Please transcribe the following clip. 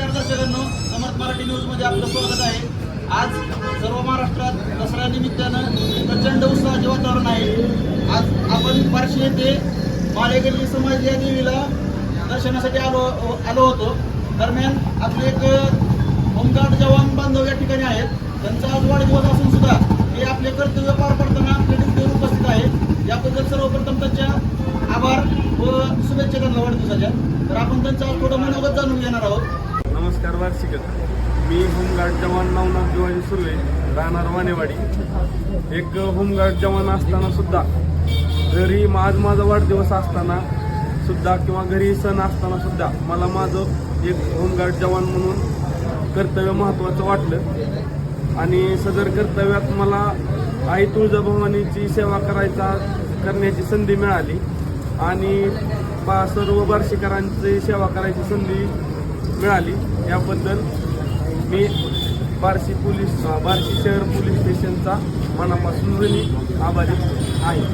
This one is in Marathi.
नमस्कार दर्शकांनो समर्थ मराठी न्यूजमध्ये आपलं स्वागत आहे. आज सर्व महाराष्ट्रात दसऱ्या निमित्तानं प्रचंड उत्साहाचे वातावरण आहे. आज आपण बार्शी येथे माळेगल्ली समाज या देवीला दर्शनासाठी आलो आलो होतो. दरम्यान आपले एक होमगार्ड जवान बांधव या ठिकाणी आहेत. त्यांचा आज वाढदिवस असून सुद्धा ते आपले कर्तव्य पार पडताना आपल्या ड्युटीवर उपस्थित आहेत. याबद्दल सर्वप्रथम त्यांच्या आभार व शुभेच्छा त्यांना वाढदिवसाच्या. तर आपण त्यांचा थोडं मनोगत जाणून घेणार आहोत. नमस्कार मी होमगार्ड जवान नवनाथ दिवाळी सुर्वे राहणार वानेवाडी एक होमगार्ड जवान असताना सुद्धा घरी आज माझा वाढदिवस असताना सुद्धा किंवा घरी सण असताना सुद्धा मला माझं एक होमगार्ड जवान म्हणून कर्तव्य महत्त्वाचं वाटलं. आणि सदर कर्तव्यात मला आई तुळजाभवानीची सेवा करायचा करण्याची संधी मिळाली. आणि बा सर्व बार्शीकरांची सेवा करायची संधी मिळाली. याबद्दल मी बार्शी पोलीस बार्शी शहर पोलीस स्टेशनचा मनापासून आभारी आहे.